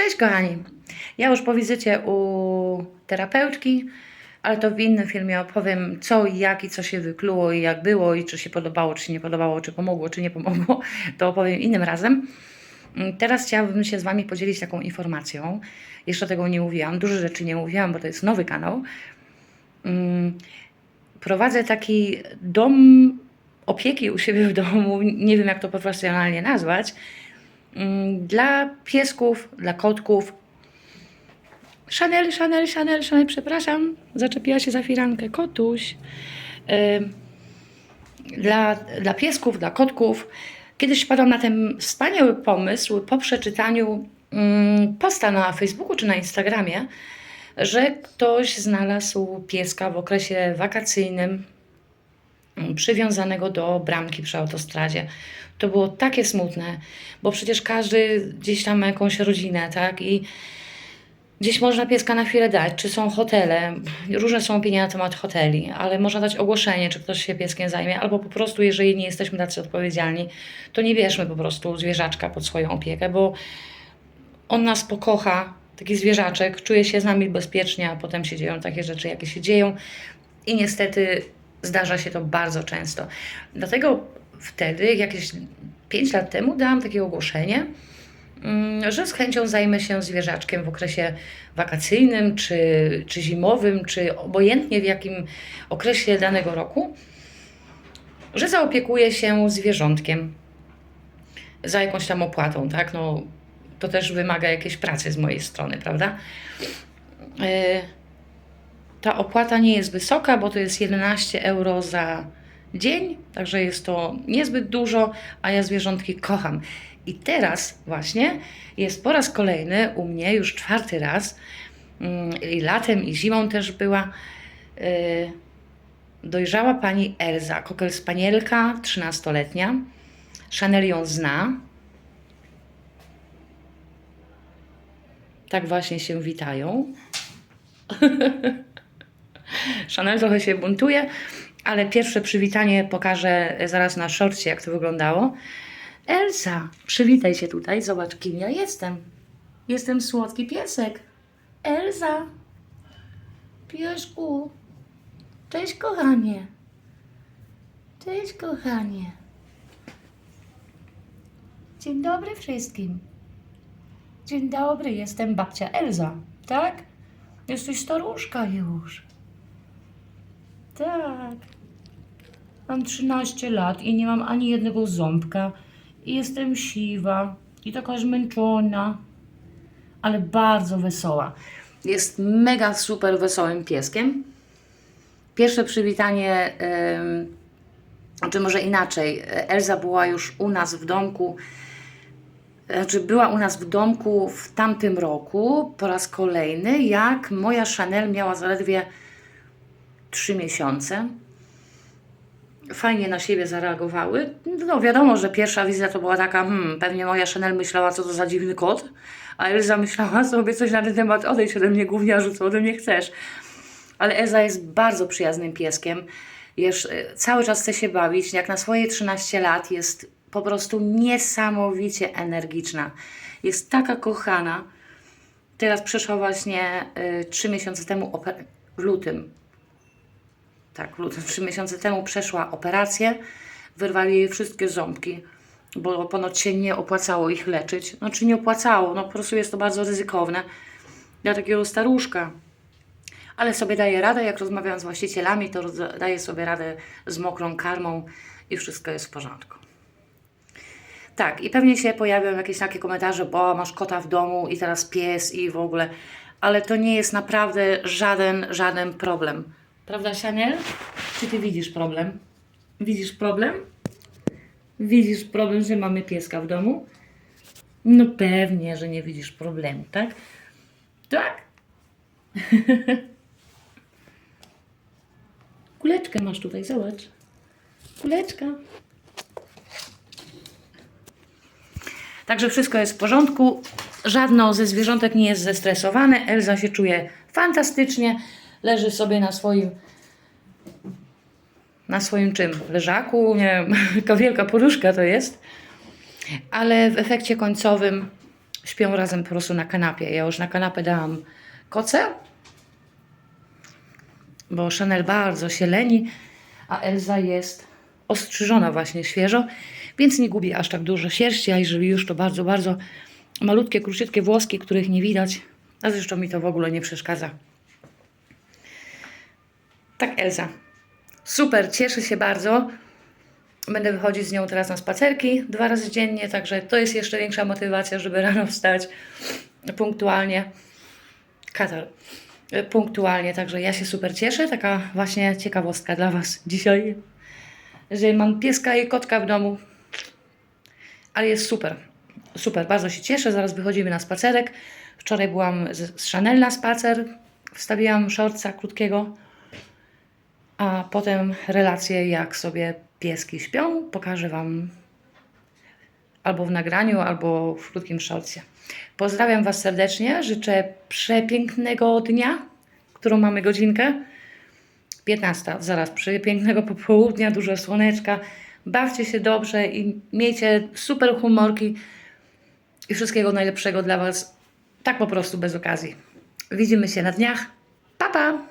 Cześć kochani. Ja już po wizycie u terapeutki, ale to w innym filmie opowiem co i jak i co się wykluło i jak było i czy się podobało, czy się nie podobało, czy pomogło, czy nie pomogło. To opowiem innym razem. Mm, Teraz chciałabym się z Wami podzielić taką informacją. Jeszcze tego nie mówiłam, dużo rzeczy nie mówiłam, bo to jest nowy kanał. Mm, Prowadzę taki dom opieki u siebie w domu, nie wiem jak to profesjonalnie nazwać, dla piesków, dla kotków. Chanel, Chanel, Chanel, Chanel, przepraszam, zaczepiła się za firankę, kotuś. Dla, dla piesków, dla kotków. Kiedyś wpadłam na ten wspaniały pomysł po przeczytaniu mm, posta na Facebooku czy na Instagramie, że ktoś znalazł pieska w okresie wakacyjnym mm, przywiązanego do bramki przy autostradzie. To było takie smutne, bo przecież każdy gdzieś tam ma jakąś rodzinę, tak? I gdzieś można pieska na chwilę dać, czy są hotele, różne są opinie na temat hoteli, ale można dać ogłoszenie, czy ktoś się pieskiem zajmie, albo po prostu, jeżeli nie jesteśmy tacy odpowiedzialni, to nie bierzmy po prostu zwierzaczka pod swoją opiekę, bo on nas pokocha, taki zwierzaczek, czuje się z nami bezpiecznie, a potem się dzieją takie rzeczy, jakie się dzieją i niestety zdarza się to bardzo często. Dlatego wtedy, jakieś 5 lat temu, dałam takie ogłoszenie, mm, że z chęcią zajmę się zwierzaczkiem w okresie wakacyjnym, czy, czy zimowym, czy obojętnie w jakim okresie danego roku, że zaopiekuję się zwierzątkiem za jakąś tam opłatą, tak? No, to też wymaga jakiejś pracy z mojej strony, prawda? Yy, ta opłata nie jest wysoka, bo to jest 11 euro za dzień, także jest to niezbyt dużo, a ja zwierzątki kocham. I teraz właśnie jest po raz kolejny u mnie, już czwarty raz, mm, i latem, i zimą też była, yy, dojrzała pani Elza, kokel spanielka, 13-letnia. Chanel ją zna. Tak właśnie się witają. Chanel trochę się buntuje, ale pierwsze przywitanie pokażę zaraz na szorcie, jak to wyglądało. Elsa, przywitaj się tutaj, zobacz kim ja jestem. Jestem słodki piesek. Elsa. Piesku. Cześć kochanie. Cześć kochanie. Dzień dobry wszystkim. Dzień dobry, jestem babcia Elza, tak? Jesteś staruszka już. Tak. Mam 13 lat i nie mam ani jednego ząbka. I jestem siwa i taka zmęczona, ale bardzo wesoła. Jest mega super wesołym pieskiem. Pierwsze przywitanie, czy może inaczej, Elza była już u nas w domku znaczy była u nas w domku w tamtym roku po raz kolejny, jak moja Chanel miała zaledwie 3 miesiące. Fajnie na siebie zareagowały. No wiadomo, że pierwsza wizyta to była taka, hmm, pewnie moja Chanel myślała, co to za dziwny kot, a Elza myślała sobie coś na ten temat, odejdź ode mnie gówniarzu, co ode mnie chcesz. Ale Elza jest bardzo przyjaznym pieskiem. Już cały czas chce się bawić. Jak na swoje 13 lat jest po prostu niesamowicie energiczna. Jest taka kochana. Teraz przeszła właśnie y, 3 miesiące temu, w lutym, tak, lutym, 3 miesiące temu przeszła operację. Wyrwali jej wszystkie ząbki, bo ponoć się nie opłacało ich leczyć. Znaczy nie opłacało, no po prostu jest to bardzo ryzykowne dla takiego staruszka. Ale sobie daje radę, jak rozmawiam z właścicielami, to daje sobie radę z mokrą karmą i wszystko jest w porządku. Tak, i pewnie się pojawią jakieś takie komentarze, bo masz kota w domu i teraz pies i w ogóle, ale to nie jest naprawdę żaden, żaden problem. Prawda, Chanel? Czy ty widzisz problem? Widzisz problem? Widzisz problem, że mamy pieska w domu? No pewnie, że nie widzisz problemu, tak? Tak? Kuleczkę masz tutaj, zobacz. Kuleczka. Także wszystko jest w porządku. Żadno ze zwierzątek nie jest zestresowane. Elza się czuje fantastycznie. Leży sobie na swoim na swoim czym? Leżaku, nie wiem, jaka wielka poduszka to jest. Ale w efekcie końcowym śpią razem po prostu na kanapie. Ja już na kanapę dałam koce, bo Chanel bardzo się leni, a Elza jest ostrzyżona właśnie świeżo, więc nie gubi aż tak dużo sierści, a jeżeli już to bardzo, bardzo malutkie, króciutkie włoski, których nie widać, a zresztą mi to w ogóle nie przeszkadza. Tak, Elza. Super, cieszę się bardzo. Będę wychodzić z nią teraz na spacerki dwa razy dziennie, także to jest jeszcze większa motywacja, żeby rano wstać punktualnie. Katar. Y, Punktualnie, także ja się super cieszę. Taka właśnie ciekawostka dla Was dzisiaj, że mam pieska i kotka w domu. Ale jest super. Super, bardzo się cieszę. Zaraz wychodzimy na spacerek. Wczoraj byłam z, z Chanel na spacer. Wstawiłam shortsa krótkiego a potem relacje, jak sobie pieski śpią, pokażę Wam albo w nagraniu, albo w krótkim shortsie. Pozdrawiam Was serdecznie, życzę przepięknego dnia, którą mamy godzinkę. 15, zaraz, przepięknego popołudnia, dużo słoneczka. Bawcie się dobrze i miejcie super humorki i wszystkiego najlepszego dla Was, tak po prostu bez okazji. Widzimy się na dniach. Pa, pa!